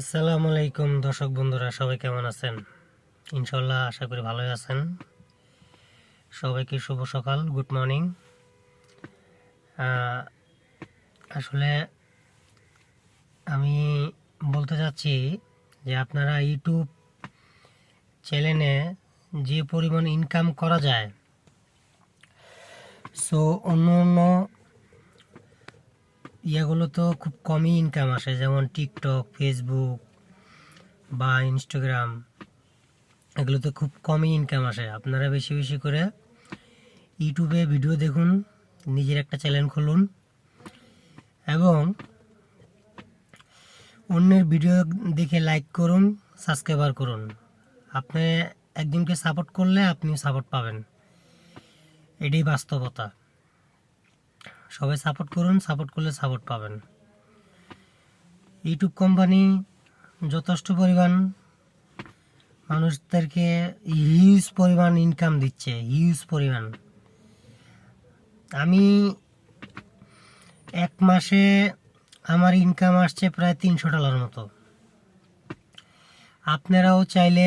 আসসালামু আলাইকুম দর্শক বন্ধুরা, সবাই কেমন আছেন? ইনশাল্লাহ আশা করি ভালোই আছেন। সবাইকে শুভ সকাল, গুড মর্নিং। আসলে আমি বলতে চাচ্ছি যে আপনারা ইউটিউব চ্যানেলে যে পরিমাণ ইনকাম করা যায় সো অন্য অন্য ইয়েগুলো তো খুব কমই ইনকাম আসে, যেমন টিকটক ফেসবুক বা ইনস্টাগ্রাম এগুলোতে খুব কমই ইনকাম আসে। আপনারা বেশি বেশি করে ইউটিউবে ভিডিও দেখুন, নিজের একটা চ্যানেল খুলুন এবং অন্যের ভিডিও দেখে লাইক করুন সাবস্ক্রাইবার করুন। আপনি একজনকে সাপোর্ট করলে আপনিও সাপোর্ট পাবেন। এটাই বাস্তবতা। সবাই সাপোর্ট করুন সাপোর্ট করলে সাপোর্ট পাবেন। ইউটিউব কোম্পানি যথেষ্ট পরিমাণ মানুষদেরকে হিউজ পরিমাণ ইনকাম দিচ্ছে হিউজ পরিমাণ। আমি এক মাসে আমার ইনকাম আসছে প্রায় তিনশো ডলার মতো। আপনারাও চাইলে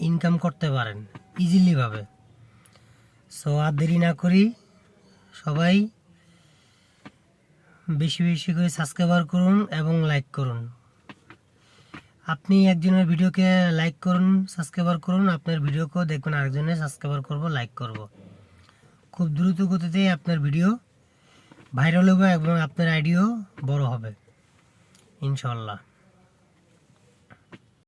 ইনকাম করতে পারেন ইজিলিভাবে সো আর দেরি না করি, সবাই বেশি বেশি করে সাবস্ক্রাইবার করুন এবং লাইক করুন। আপনি একজনের ভিডিওকে লাইক করুন সাবস্ক্রাইবার করুন, আপনার ভিডিওকেও দেখবেন আরেকজনের সাবস্ক্রাইবার করব লাইক করব। খুব দ্রুত গতিতে আপনার ভিডিও ভাইরাল হবে এবং আপনার আইডিও বড় হবে। ইনশাল্লাহ